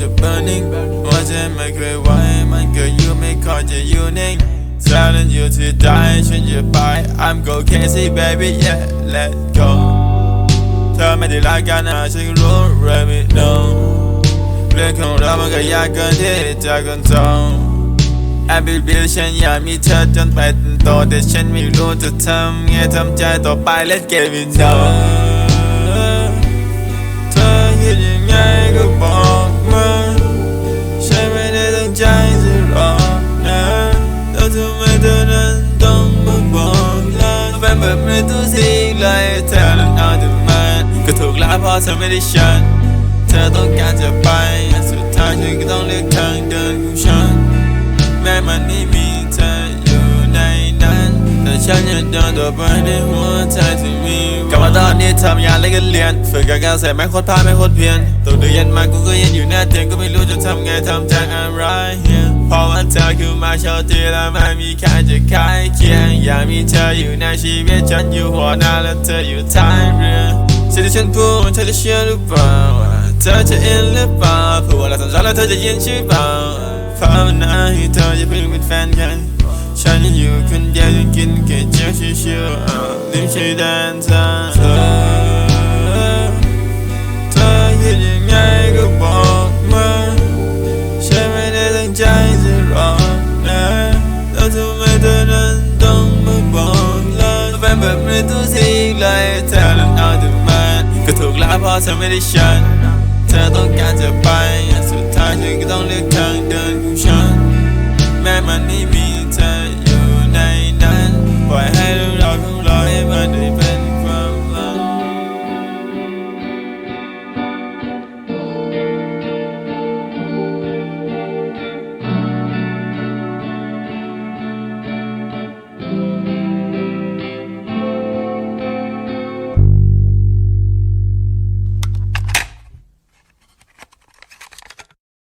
จะ burning หัวใจไม่เคยไหวมันเกิดอยู่ไม่ค่อยจะอยู่นิ่ง Silent you to die ฉันจะไป I'm go crazy baby yeah let go เธอไม่ได้รักกันนะฉันรู้ let me know เรื่องของเรามันก็ยากเกินที่จะคอนโทรลแอบบิบิลฉันอยากมีเธอจนไปจนโตแต่ฉันไม่รู้จะทำไงทำใจต่อไป Let's get it done ก็ถูกแล้วเพราะเธอไม่ได้ฉัน เธอต้องการจะไปสุดท้ายฉันก็ต้องเลือกทางเดินของฉัน แม้มันไม่มีเธออยู่ในนั้น แต่ฉันยังเดินต่อไปในหัวใจที่มีกลับมาตอนนี้ทำงานแล้วก็เรียนฝึกกับการใส่ไม่โคตรพลาดไม่โคตรเพี้ยนตัวเดือนมากูก็ยังอยู่หน้าเตียงก็ไม่รู้จะทำไงทำใจอะไรเพราะว่าเธอคือมาโชว์ที่แล้วไม่มีใครจะคล้ายเคียงอยากมีเธออยู่ในชีวิตฉันอยู่หัวหน้าและเธออยู่ท้ายเรือ สิ่ที่ฉันพูดเธอจะเชื่อหรือเปล่าเธอจะอินหรือเปล่าพูดว่าเราสัญญาแล้วเธอจะยินใช่เปล่าภาวนาให้เธออย่าเพิ่งเป็นแฟนกันฉันอยู่คนเดียวยังกินแค่เจียวชิวๆอะลืมใช้แดนเธอเธอเธอคิดยังไงก็บอกมาฉันไม่ได้ตั้งใจจะรอนะแล้วทำไมเธอ พอเธอไม่ได้ฉัน เธอต้องการจะไปสุดท้าย